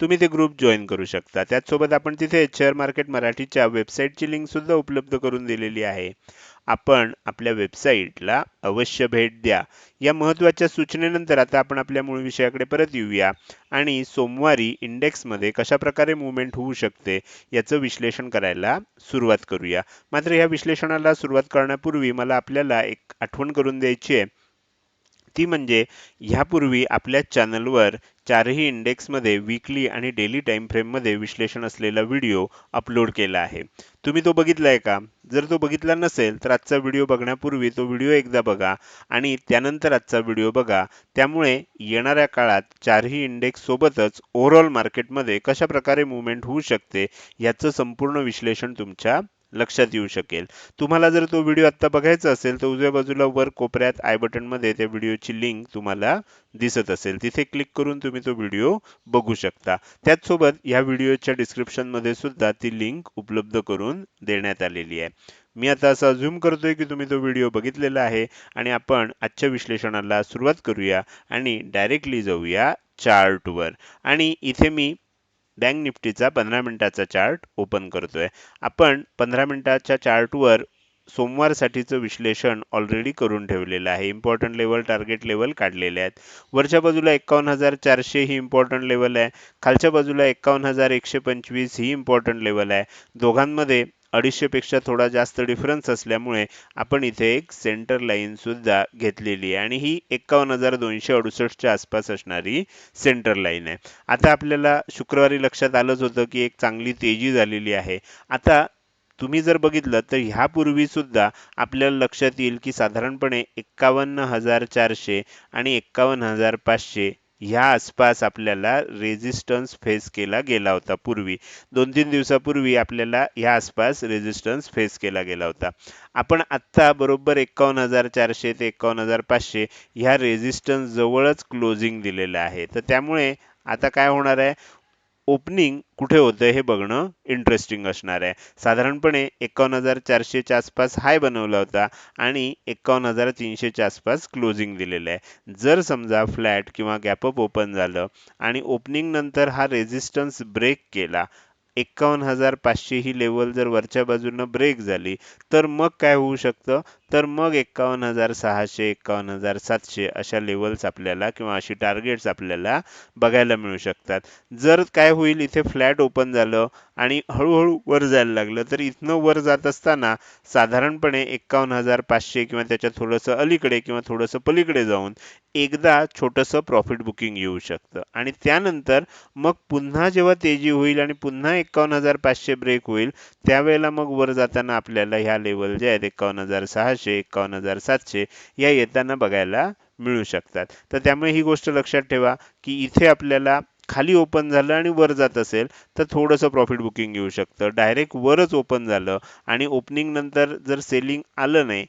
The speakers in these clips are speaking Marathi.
तुम्ही ते ग्रुप जॉईन करू शकता. त्याचसोबत आपण तिथे शेअर मार्केट मराठीच्या वेबसाईटची लिंकसुद्धा उपलब्ध करून दिलेली आहे. आपण आपल्या वेबसाईटला अवश्य भेट द्या. या महत्त्वाच्या सूचनेनंतर आता आपण आपल्या मूळ विषयाकडे परत येऊया. आणि सोमवारी इंडेक्समध्ये कशाप्रकारे मुवमेंट होऊ शकते याचं विश्लेषण करायला सुरुवात करूया. मात्र या विश्लेषणाला सुरुवात करण्यापूर्वी मला आपल्याला एक आठवण करून द्यायची आहे. ती म्हणजे ह्यापूर्वी आपल्या चॅनलवर चारही इंडेक्समध्ये वीकली आणि डेली टाईम फ्रेममध्ये विश्लेषण असलेला व्हिडिओ अपलोड केला आहे. तुम्ही तो बघितला आहे का? जर तो बघितला नसेल तर आजचा व्हिडिओ बघण्यापूर्वी तो व्हिडिओ एकदा बघा आणि त्यानंतर आजचा व्हिडिओ बघा. त्यामुळे येणाऱ्या काळात चारही इंडेक्ससोबतच ओव्हरऑल मार्केटमध्ये कशा प्रकारे मुवमेंट होऊ शकते याचं संपूर्ण विश्लेषण तुमच्या लक्षात येऊ शकेल. तुम्हाला जर तो व्हिडिओ आत्ता बघायचा असेल तर उजव्या बाजूला वर कोपऱ्यात आय बटनमध्ये त्या व्हिडिओची लिंक तुम्हाला दिसत असेल. तिथे क्लिक करून तुम्ही तो व्हिडिओ बघू शकता. त्याचसोबत या व्हिडिओच्या डिस्क्रिप्शनमध्ये सुद्धा ती लिंक उपलब्ध करून देण्यात आलेली आहे. मी आता असं झूम करतोय की तुम्ही तो व्हिडिओ बघितलेला आहे आणि आपण आजच्या विश्लेषणाला सुरुवात करूया आणि डायरेक्टली जाऊया चार्टवर आणि इथे मी बँक निफ्टीचा पंधरा मिनिटाचा चार्ट ओपन करतोय. आपण पंधरा मिनिटाच्या चार्टवर सोमवारसाठीचं विश्लेषण ऑलरेडी करून ठेवलेलं आहे. इम्पॉर्टंट लेवल टार्गेट लेवल काढलेले आहेत. वरच्या बाजूला एकावन्न हजार चारशे ही इम्पॉर्टंट लेवल आहे. खालच्या बाजूला एकावन्न हजार एकशे पंचवीस ही इम्पॉर्टंट लेवल आहे. दोघांमध्ये अडीचशेपेक्षा थोडा जास्त डिफरन्स असल्यामुळे आपण इथे एक सेंटर लाईनसुद्धा घेतलेली आहे. आणि ही एकावन्न हजार दोनशे अडुसष्टच्या आसपास असणारी सेंटर लाईन आहे. आता आपल्याला शुक्रवारी लक्षात आलंच होतं की एक चांगली तेजी झालेली आहे. आता तुम्ही जर बघितलं तर ह्यापूर्वीसुद्धा आपल्याला लक्षात येईल की साधारणपणे एक्कावन्न हजार चारशे आणि एक्कावन्न हजार पाचशे ह्या आसपास आपल्याला रेझिस्टन्स फेस केला गेला होता पूर्वी. दोन तीन दिवसापूर्वी आपल्याला ह्या आसपास रेजिस्टन्स फेस केला गेला होता. आपण आत्ता बरोबर एकावन्न हजार चारशे ते एकावन्न हजार पाचशे ह्या रेजिस्टन्स जवळच क्लोजिंग दिलेलं आहे. तर त्यामुळे आता काय होणार आहे? ओपनिंग कुठे होतं हे बघणं इंटरेस्टिंग असणार आहे. साधारणपणे एकावन्न हजार चारशेच्या आसपास हाय बनवला होता आणि एकावन्न हजार तीनशेच्या आसपास क्लोजिंग दिलेलं आहे. जर समजा फ्लॅट किंवा गॅपअप ओपन झालं आणि ओपनिंग नंतर हा रेझिस्टन्स ब्रेक केला एक्कावन्न हजार पाचशे ही लेवल जर वरच्या बाजूनं ब्रेक झाली तर मग काय होऊ शकतं? तर मग एक्कावन्न हजार सहाशे एक्कावन्न हजार सातशे अशा लेवल्स आपल्याला किंवा अशी टार्गेट्स आपल्याला बघायला मिळू शकतात. जर काय होईल इथे फ्लॅट ओपन झालं आणि हळूहळू वर जायला लागलं तर इथनं वर जात असताना साधारणपणे एक्कावन्न हजार पाचशे किंवा त्याच्या थोडंसं अलीकडे किंवा थोडंसं पलीकडे जाऊन एकदा छोटंसं प्रॉफिट बुकिंग येऊ शकतं. आणि त्यानंतर मग पुन्हा जेव्हा तेजी होईल आणि पुन्हा एक्कावन्न हजार पाचशे ब्रेक होईल त्यावेळेला मग वर जाताना आपल्याला ह्या लेवल जे आहेत एक्कावन्न हजार सहाशे एक्कावन्न हजार सातशे या येताना बघायला मिळू शकतात. तर त्यामुळे ही गोष्ट लक्षात ठेवा की इथे आपल्याला खाली ओपन झालं आणि वर जात असेल तर थोडंसं प्रॉफिट बुकिंग येऊ शकतं. डायरेक्ट वरच ओपन झालं आणि ओपनिंग नंतर जर सेलिंग आलं नाही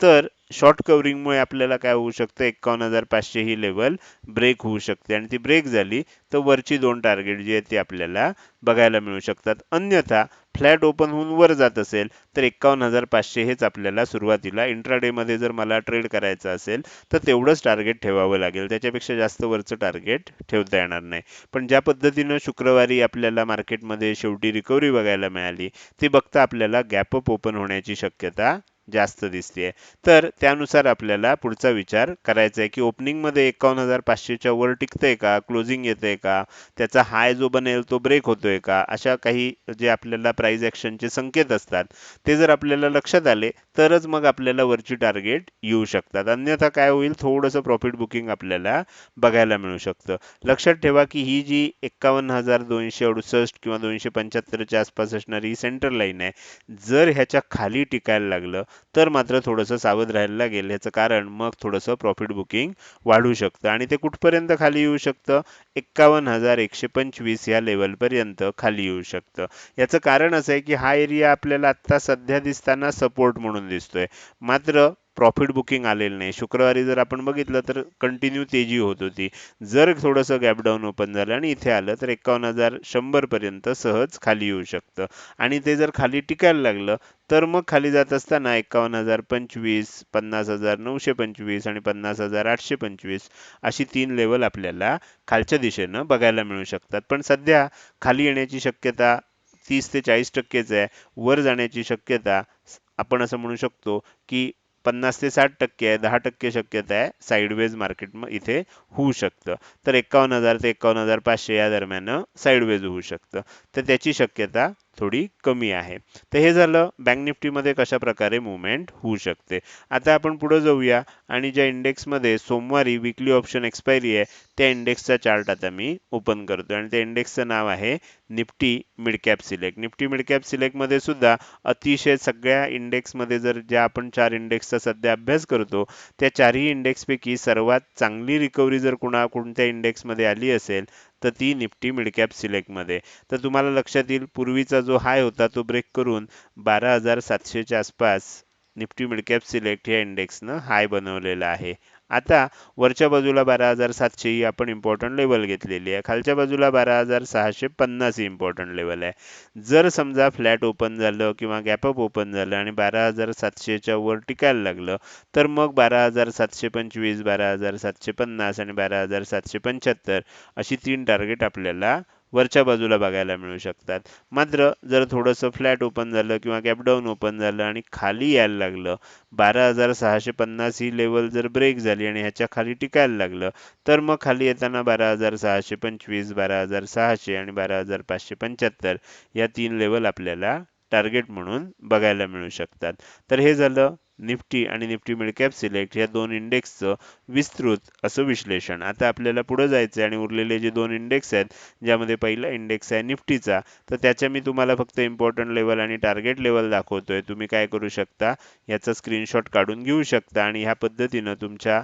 तर शॉर्ट कव्हरिंगमुळे आपल्याला काय होऊ शकतं? एक्कावन्न हजार पाचशे ही लेवल ब्रेक होऊ शकते. आणि ती ब्रेक झाली तर वरची दोन टार्गेट जी आहेत ती आपल्याला बघायला मिळू शकतात. अन्यथा फ्लॅट ओपन होऊन वर जात असेल तर एक्कावन्न हजार पाचशे हेच आपल्याला सुरुवातीला इंट्राडेमध्ये जर मला ट्रेड करायचं असेल तर तेवढंच टार्गेट ठेवावं लागेल. त्याच्यापेक्षा जास्त वरचं टार्गेट ठेवता येणार नाही. पण ज्या पद्धतीनं शुक्रवारी आपल्याला मार्केटमध्ये शेवटी रिकव्हरी बघायला मिळाली ती बघता आपल्याला गॅपअप ओपन होण्याची शक्यता जास्त दिसते तर त्यानुसार आपल्याला पुढचा विचार करायचा आहे की ओपनिंगमध्ये एकावन्न हजार पाचशेच्या वर टिकतंय का? क्लोजिंग येतंय का? त्याचा हाय जो बनेल तो ब्रेक होतोय का? अशा काही जे आपल्याला प्राईज ॲक्शनचे संकेत असतात ते जर आपल्याला लक्षात आले तरच मग आपल्याला वरची टार्गेट येऊ शकतात. अन्यथा काय होईल? थोडंसं प्रॉफिट बुकिंग आपल्याला बघायला मिळू शकतं. लक्षात ठेवा की ही जी एक्कावन्न हजार दोनशे अडुसष्ट किंवा दोनशे पंच्याहत्तरच्या आसपास असणारी सेंटर लाईन आहे जर ह्याच्या खाली टिकायला लागलं तर मात्र थोडंसं सावध राहायला लागेल. ह्याचं कारण मग थोडंसं प्रॉफिट बुकिंग वाढू शकतं आणि ते कुठपर्यंत खाली येऊ शकतं? एक्कावन्न हजार एकशे पंचवीस या लेवलपर्यंत खाली येऊ शकतं. याचं कारण असं आहे की हा एरिया आपल्याला आत्ता सध्या दिसताना सपोर्ट म्हणून दिसतोय. मात्र प्रॉफिट बुकिंग आलेलं नाही. शुक्रवारी जर आपण बघितलं तर कंटिन्यू तेजी होत होती. जर थोडंसं गॅपडाऊन ओपन झालं आणि इथे आलं तर एकावन्न हजार शंभरपर्यंत सहज खाली येऊ शकतं. आणि ते जर खाली टिकायला लागलं तर मग खाली जात असताना एकावन्न हजार पंचवीस पन्नास हजार नऊशे पंचवीस आणि पन्नास हजार आठशे पंचवीस अशी तीन लेवल आपल्याला खालच्या दिशेनं बघायला मिळू शकतात. पण सध्या खाली येण्याची शक्यता तीस ते चाळीस टक्केच आहे. वर जाण्याची शक्यता आपण असं म्हणू शकतो की पन्नास ते साठ टक्के आहे दहा टक्के शक्यता आहे साईडवेज मार्केट इथे होऊ शकतं. तर एकावन्न हजार ते एकावन्न हजार पाचशे या दरम्यान साईडवेज होऊ शकतं. तर त्याची शक्यता थोडी कमी आहे. तर हे झालं बँक निफ्टीमध्ये कशा प्रकारे मुवमेंट होऊ शकते? आता आपण पुढे जाऊया आणि ज्या इंडेक्समध्ये सोमवारी विकली ऑप्शन एक्सपायरी आहे त्या इंडेक्सचा चार्ट आता मी ओपन करतो आणि त्या इंडेक्सचं नाव आहे Nifty midcap select Nifty midcap सिलेक्टमध्ये सुद्धा अतिशय सगळ्या इंडेक्समध्ये जर ज्या आपण चार इंडेक्सचा सध्या अभ्यास करतो त्या चारही इंडेक्सपैकी सर्वात चांगली रिकव्हरी जर कुणा कोणत्या इंडेक्समध्ये आली असेल तर ती निफ्टी मिडकॅप सिलेक्टमध्ये. तर तुम्हाला लक्षात येईल पूर्वीचा जो हाय होता तो ब्रेक करून बारा हजार सातशेच्या आसपास निफ्टी मिडकॅप सिलेक्ट या इंडेक्सनं हाय बनवलेला आहे. आता वरच्या बाजूला बारा हजार सातशे ही आपण इम्पॉर्टंट लेवल घेतलेली आहे. खालच्या बाजूला बारा हजार सहाशे पन्नास ही इम्पॉर्टंट लेवल आहे. जर समजा फ्लॅट ओपन झालं किंवा गॅपअप ओपन झालं आणि बारा हजार सातशेच्या वर टिकायला लागलं तर मग बारा हजार सातशे पंचवीस बारा हजार सातशे पन्नास आणि बारा हजार सातशे पंच्याहत्तर अशी तीन टार्गेट आपल्याला वरच्या बाजूला बघायला मिळू शकतात. मात्र जर थोडंसं फ्लॅट ओपन झालं किंवा कॅपडाऊन ओपन झालं आणि खाली यायला लागलं बारा हजार सहाशे पन्नास ही लेवल जर ब्रेक झाली आणि ह्याच्या खाली टिकायला लागलं तर मग खाली येताना बारा हजार सहाशे पंचवीस बारा हजार सहाशे आणि बारा हजार पाचशे पंच्याहत्तर या तीन लेवल आपल्याला टार्गेट म्हणून बघायला मिळू शकतात. तर हे झालं. निफ्टी आणि निफ्टी मिडकॅप सिलेक्ट या दोन इंडेक्सचं विस्तृत असं विश्लेषण. आता आपल्याला पुढे जायचं आहे आणि उरलेले जे दोन इंडेक्स आहेत ज्यामध्ये पहिला इंडेक्स आहे निफ्टीचा तर त्याच्या मी तुम्हाला फक्त इम्पॉर्टंट लेवल आणि टार्गेट लेवल दाखवतोय. तुम्ही काय करू शकता? याचा स्क्रीनशॉट काढून घेऊ शकता आणि ह्या पद्धतीनं तुमच्या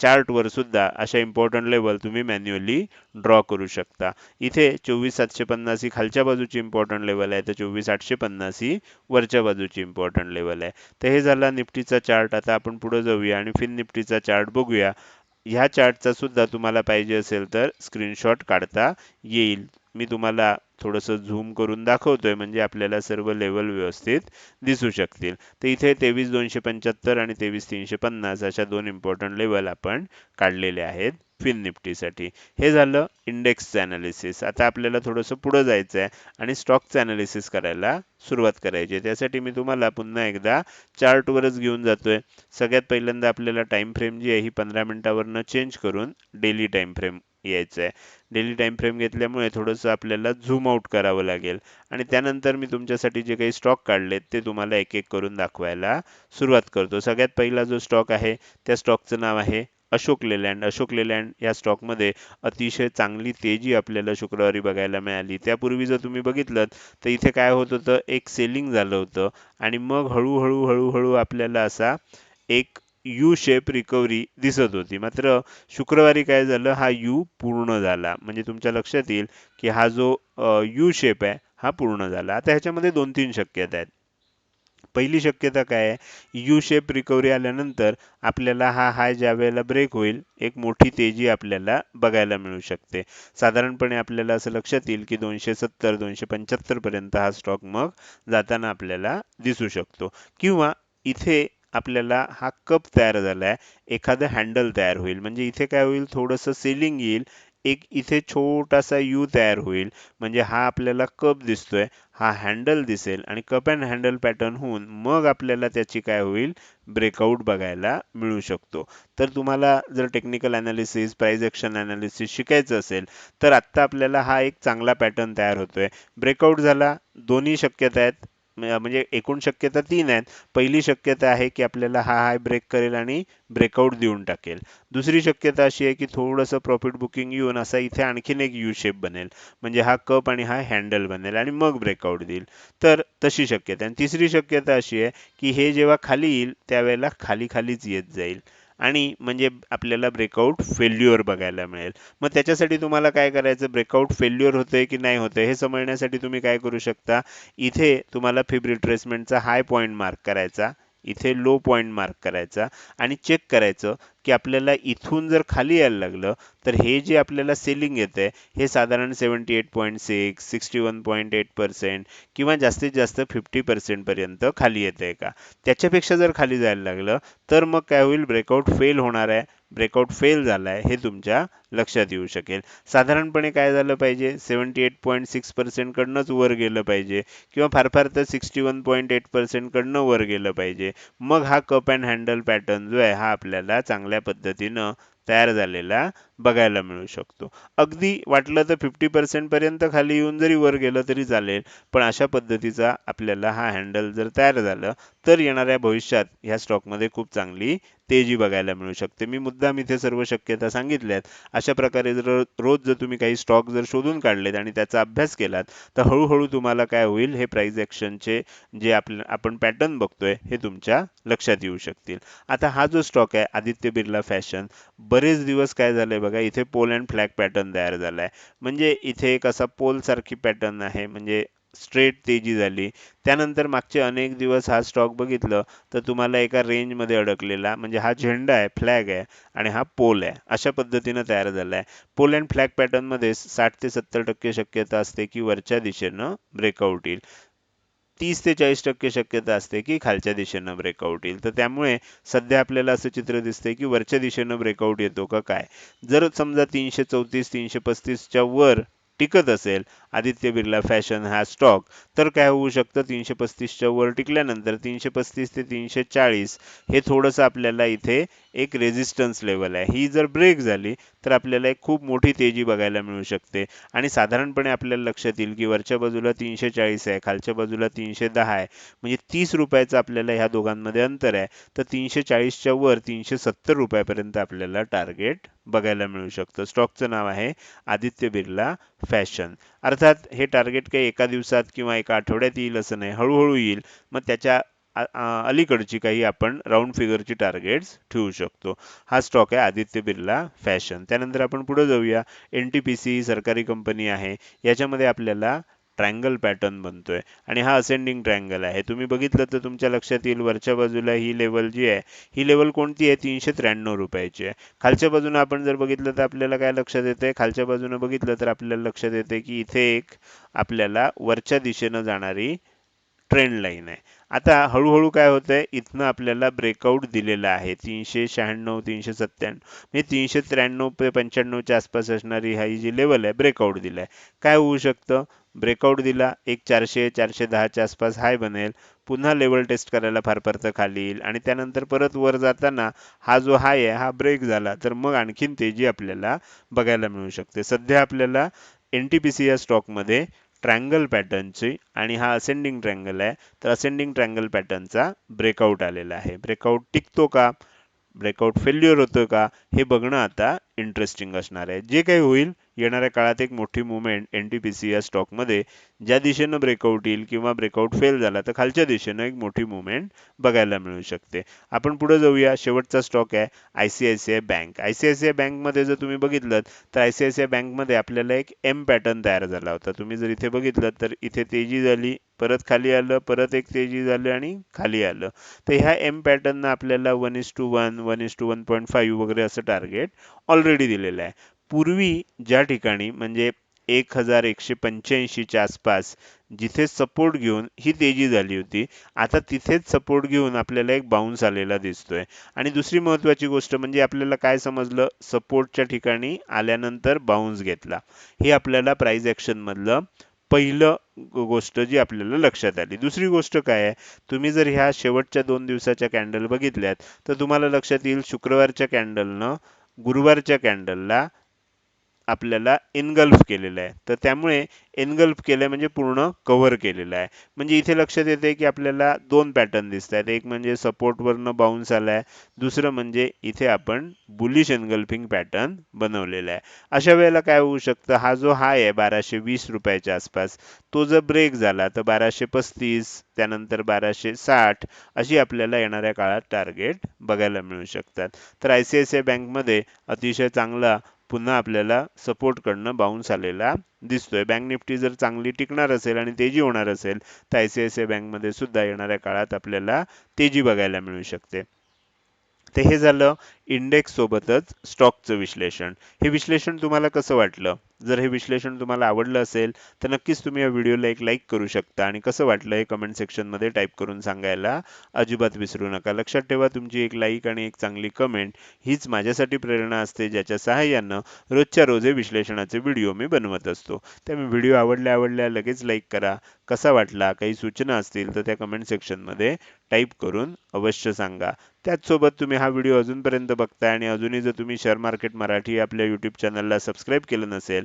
चार्टवर सुद्धा अशा इम्पॉर्टंट लेवल तुम्ही मॅन्युअली ड्रॉ करू शकता. इथे चोवीस सातशे पन्नास ही खालच्या बाजूची इम्पॉर्टंट लेवल आहे तर चोवीस आठशे पन्नास ही वरच्या बाजूची इम्पॉर्टंट लेवल आहे. तर हे झाला निफ्टीचा चार्ट आता आपण पुढे जाऊया आणि फिन निफ्टीचा चार्ट बघूया. ह्या चार्टचा सुद्धा तुम्हाला पाहिजे असेल तर स्क्रीनशॉट काढता येईल. मी तुम्हाला थोडंसं झूम करून दाखवतोय म्हणजे आपल्याला सर्व लेवल व्यवस्थित दिसू शकतील. तर इथे तेवीस दोनशे पंच्याहत्तर आणि तेवीस तीनशे पन्नास अशा दोन इम्पॉर्टंट लेवल आपण काढलेले आहेत फिन निफ्टीसाठी हे झालं इंडेक्सचं ॲनालिसिस आता आपल्याला थोडंसं पुढं जायचं आहे आणि स्टॉकचं ॲनालिसिस करायला सुरुवात करायची. आहे त्यासाठी मी तुम्हाला पुन्हा एकदा चार्टवरच घेऊन जातोय. सगळ्यात पहिल्यांदा आपल्याला टाईम फ्रेम जी आहे ही पंधरा मिनिटावरनं चेंज करून डेली टाईम फ्रेम यायचं आहे. डेली टाईम फ्रेम घेतल्यामुळे थोडंसं आपल्याला झूम आउट करावं लागेल. आणि त्यानंतर मी तुमच्यासाठी जे काही स्टॉक काढलेत ते तुम्हाला एक एक करून दाखवायला सुरुवात करतो. सगळ्यात पहिला जो स्टॉक आहे त्या स्टॉकचं नाव आहे अशोक लेलँड. अशोक लेलँड या स्टॉकमध्ये अतिशय चांगली तेजी आपल्याला शुक्रवारी बघायला मिळाली. त्यापूर्वी जर तुम्ही बघितलं तर इथे काय होत होतं? एक सेलिंग झालं होतं. आणि मग हळूहळू हळूहळू आपल्याला असा एक यू शेप रिकव्हरी दिसत होती. मात्र शुक्रवारी काय झालं? हा यू पूर्ण झाला. म्हणजे तुमच्या लक्षात येईल की हा जो यू शेप आहे हा पूर्ण झाला. आता ह्याच्यामध्ये दोन तीन शक्यता आहेत. पहिली शक्यता काय आहे? यू शेप रिकव्हरी आल्यानंतर आपल्याला हा हाय ज्या वेळेला ब्रेक होईल एक मोठी तेजी आपल्याला बघायला मिळू शकते. साधारणपणे आपल्याला असं लक्षात येईल की दोनशे सत्तर दोनशे पंच्याहत्तरपर्यंत हा स्टॉक मग जाताना आपल्याला दिसू शकतो. किंवा इथे आपल्याला हा कप तयार झालाय. एखादं हँडल तयार होईल. म्हणजे इथे काय होईल? थोडंसं सेलिंग येईल. एक इथे छोटासा यू तयार होईल. म्हणजे हा आपल्याला कप दिसतोय. हा हँडल दिसेल आणि कप अँड हँडल पॅटर्न होऊन मग आपल्याला त्याची काय होईल? ब्रेकआउट बघायला मिळू शकतो. तर तुम्हाला जर technical analysis price action analysis शिकायचं असेल तर आत्ता आपल्याला हा एक चांगला पॅटर्न तयार होतोय. ब्रेकआउट झाला. दोन्ही शक्यता आहेत. म्हणजे एकूण शक्यता तीन आहेत. पहिली शक्यता आहे की आपल्याला हा हाय ब्रेक करेल आणि ब्रेकआउट देऊन टाकेल. दुसरी शक्यता अशी आहे की थोडंसं प्रॉफिट बुकिंग येऊन असा इथे आणखीन एक यू शेप बनेल. म्हणजे हा कप आणि हा हँडल बनेल आणि मग ब्रेकआउट देईल. तर तशी शक्यता आणि तिसरी शक्यता अशी आहे की हे जेव्हा खाली येईल त्यावेळेला खाली खालीच येत जाईल. आणि म्हणजे आपल्याला ब्रेकआउट फेल्युअर बघायला मिळेल. मग त्याच्यासाठी तुम्हाला काय करायचं? ब्रेकआउट फेल्युअर होतंय की नाही होतंय? हे समजण्यासाठी तुम्ही काय करू शकता? इथे तुम्हाला फिब रिट्रेसमेंटचा हाय पॉईंट मार्क करायचा. इथे लो पॉईंट मार्क करायचा. आणि चेक करायचं. की आपल्याला इथून जर खाली यायला लागलं तर हे जे आपल्याला सेलिंग येते हे साधारण seventy eight point six sixty one point eight percent किंवा जास्तीत जास्त फिफ्टी पर्सेंटपर्यंत खाली येते का? त्याच्यापेक्षा जर खाली जायला लागलं तर मग काय होईल? ब्रेकआउट फेल होणार आहे. ब्रेकआउट फेल झाला आहे हे तुमच्या लक्षात येऊ शकेल. साधारणपणे काय झालं पाहिजे? सेवन्टी एट पॉईंट सिक्स पर्सेंटकडनंच वर गेलं पाहिजे किंवा फार फार तर सिक्स्टी वन पॉईंट एट पर्सेंटकडनं वर गेलं पाहिजे. मग हा कप अँड हँडल पॅटर्न जो आहे हा आपल्याला चांगल्या पद्धतीनं तयार झालेला बघायला मिळू शकतो. अगदी वाटलं तर फिफ्टी पर्सेंट पर्यंत खाली येऊन जरी वर गेलं तरी चालेल पण अशा पद्धतीचा आपल्याला हा हँडल जर तयार झालं तर येणाऱ्या भविष्यात ह्या स्टॉकमध्ये खूप चांगली तेजी बघायला मिळू शकते. मी मुद्दाम इथे सर्व शक्यता सांगितल्यात. अशा प्रकारे जर रोज जर तुम्ही काही स्टॉक जर शोधून काढलेत आणि त्याचा अभ्यास केलात तर हळूहळू तुम्हाला काय होईल हे प्राईज ॲक्शनचे जे आपल्या आपण पॅटर्न बघतोय हे तुमच्या लक्षात येऊ शकतील. आता हा जो स्टॉक आहे आदित्य बिर्ला फॅशन बरेच दिवस काय झालंय बघा इथे पोल अँड फ्लॅग पॅटर्न तयार झालाय. म्हणजे इथे एक असा पोल सारखी पॅटर्न आहे म्हणजे स्ट्रेट तेजी झाली. त्यानंतर मागचे अनेक दिवस हा स्टॉक बघितलं तर तुम्हाला एका रेंजमध्ये अडकलेला म्हणजे हा झेंडा आहे फ्लॅग आहे आणि हा पोल आहे अशा पद्धतीनं तयार झाला आहे पोल अँड फ्लॅग पॅटर्नमध्ये साठ ते सत्तर टक्के शक्यता असते की वरच्या दिशेनं ब्रेकआउट येईल. तीस ते चाळीस टक्के शक्यता असते की खालच्या दिशेनं ब्रेकआउट येईल. तर त्यामुळे सध्या आपल्याला असं चित्र दिसतंय की वरच्या दिशेनं ब्रेकआउट येतो का काय? जर समजा तीनशे चौतीस तीनशे पस्तीसच्या वर टिकत असेल आदित्य बिर्ला फॅशन हा स्टॉक तर काय होऊ शकतं? तीनशे पस्तीसच्या वर टिकल्यानंतर तीनशे पस्तीस ते तीनशे चाळीस हे थोडंसं आपल्याला इथे एक रेझिस्टन्स लेवल आहे. ही जर ब्रेक झाली तर आपल्याला एक खूप मोठी तेजी बघायला मिळू शकते. आणि साधारणपणे आपल्याला लक्षात येईल की वरच्या बाजूला तीनशे चाळीस आहे खालच्या बाजूला तीनशे दहा आहे. म्हणजे तीस रुपयाचं आपल्याला ह्या दोघांमध्ये अंतर आहे. तर तीनशे चाळीसच्या वर तीनशे सत्तर रुपयापर्यंत आपल्याला टार्गेट बघायला मिळू शकतं. स्टॉकचं नाव आहे आदित्य बिर्ला फॅशन. अर्थात हे टार्गेट काही एका दिवसात किंवा एका आठवड्यात येईल असं नाही. हळूहळू येईल. मग त्याच्या अलीकडची काही आपण राऊंड फिगरची टार्गेट्स ठेवू शकतो. हा स्टॉक आहे आदित्य बिर्ला फॅशन त्यानंतर आपण पुढे जाऊया. एन टी पी सी सरकारी कंपनी आहे. याच्यामध्ये आपल्याला ट्रँगल पॅटर्न बनतोय. आणि हा असेंडिंग ट्रँगल आहे. तुम्ही बघितलं तर तुमच्या लक्षात येईल वरच्या बाजूला ही लेवल जी आहे ही लेवल कोणती आहे? तीनशे त्र्याण्णव रुपयाची आहे. खालच्या बाजूने आपण जर बघितलं तर आपल्याला काय लक्षात येते खालच्या बाजूने बघितलं तर आपल्याला लक्षात येते की इथे एक आपल्याला वरच्या दिशेनं जाणारी ट्रेंड लाईन आहे. आता हळूहळू काय होतंय? इथनं आपल्याला ब्रेकआउट दिलेला आहे. तीनशे शहाण्णव तीनशे सत्त्याण्णव म्हणजे तीनशे त्र्याण्णव ते पंच्याण्णवच्या आसपास असणारी हा जी लेवल आहे ब्रेकआउट दिलाय. काय होऊ शकतं? ब्रेकआउट दिला एक चारशे चारशे दहाच्या आसपास हाय बनेल. पुन्हा लेवल टेस्ट करायला फार परत खाली येईल. आणि त्यानंतर परत वर जाताना हा जो हाय आहे हा ब्रेक झाला. तर मग आणखीन तेजी आपल्याला बघायला मिळू शकते. सध्या आपल्याला एन टी पी सी या स्टॉकमध्ये ट्रँगल पॅटर्नची आणि हा असेंडिंग ट्रँगल आहे तर असेंडिंग ट्रँगल पॅटर्नचा ब्रेकआउट आलेला आहे. ब्रेकआउट टिकतो का? ब्रेकआउट फेल्युअर होतो का? हे बघणं आता इंटरेस्टिंग असणार आहे. जे काही होईल येणाऱ्या काळात एक मोठी movement N T P C या स्टॉकमध्ये ज्या दिशेनं ब्रेकआउट येईल किंवा ब्रेकआउट फेल झाला तर खालच्या दिशेनं एक मोठी मुवमेंट बघायला मिळू शकते. आपण पुढे जाऊया. शेवटचा स्टॉक आहे I C I C I bank I C I C I बँकमध्ये जर तुम्ही बघितलं तर I C I C I बँकमध्ये आपल्याला एक एम पॅटर्न तयार झाला होता. तुम्ही जर इथे बघितलं तर इथे तेजी झाली परत खाली आलं परत एक तेजी झाली आणि खाली आलं. तर ह्या एम पॅटर्ननं आपल्याला one is two one one is two one point five वगैरे असं टार्गेट ऑलरेडी दिलेलं आहे. पूर्वी ज्या ठिकाणी म्हणजे एक हजार एकशे पंच्याऐंशीच्या आसपास जिथे सपोर्ट घेऊन ही तेजी झाली होती आता तिथेच सपोर्ट घेऊन आपल्याला एक बाउन्स आलेला दिसतोय. आणि दुसरी महत्त्वाची गोष्ट म्हणजे आपल्याला काय समजलं? सपोर्टच्या ठिकाणी आल्यानंतर बाउन्स घेतला. हे आपल्याला प्राईज ॲक्शनमधलं पहिलं गोष्ट जी आपल्याला लक्षात आली. दुसरी गोष्ट काय आहे? तुम्ही जर ह्या शेवटच्या दोन दिवसाच्या कॅन्डल बघितल्यात तर तुम्हाला लक्षात येईल शुक्रवारच्या कॅन्डलनं गुरुवारच्या कॅन्डलला आपल्याला एनगल्फ केलेलं आहे. तर त्यामुळे एनगल्फ केलं म्हणजे पूर्ण कव्हर केलेलं आहे. म्हणजे इथे लक्षात येते की आपल्याला दोन पॅटर्न दिसत आहेत एक म्हणजे सपोर्टवरनं बाउन्स आलाय. दुसरं म्हणजे इथे आपण बुलिश एनगल्फिंग पॅटर्न बनवलेला आहे. अशा वेळेला काय होऊ शकतं? हा जो हाय आहे बाराशे वीस रुपयाच्या आसपास तो जर ब्रेक झाला तर बाराशे पस्तीस त्यानंतर बाराशे साठ अशी आपल्याला येणाऱ्या काळात टार्गेट बघायला मिळू शकतात. तर I C I C I बँकमध्ये अतिशय चांगला पुन्हा आपल्याला सपोर्ट कडनं बाउन्स आलेला दिसतोय. बँक निफ्टी जर चांगली टिकणार असेल आणि तेजी होणार असेल तर I C I C I बँकमध्ये सुद्धा येणाऱ्या काळात आपल्याला तेजी बघायला मिळू शकते. तर हे झालं इंडेक्स सोबतच स्टॉकचं विश्लेषण. हे विश्लेषण तुम्हाला कसं वाटलं? जर हे विश्लेषण तुम्हाला आवडलं असेल तर नक्कीच तुम्ही या व्हिडिओला एक लाईक करू शकता. आणि कसं वाटलं हे कमेंट सेक्शनमध्ये टाईप करून सांगायला अजिबात विसरू नका. लक्षात ठेवा तुमची एक लाईक आणि एक चांगली कमेंट हीच माझ्यासाठी प्रेरणा असते ज्याच्या सहाय्यानं रोजच्या रोज हे विश्लेषणाचे व्हिडिओ मी बनवत असतो. त्यामुळे व्हिडिओ आवडल्या आवडल्या लगेच लाईक करा. कसा वाटला काही सूचना असतील तर त्या कमेंट सेक्शनमध्ये टाईप करून अवश्य सांगा. त्याचसोबत तुम्ही हा व्हिडिओ अजूनपर्यंत बघताय आणि अजूनही जर तुम्ही शेअर मार्केट मराठी आपल्या यूट्यूब चॅनलला सबस्क्राईब केलं नसेल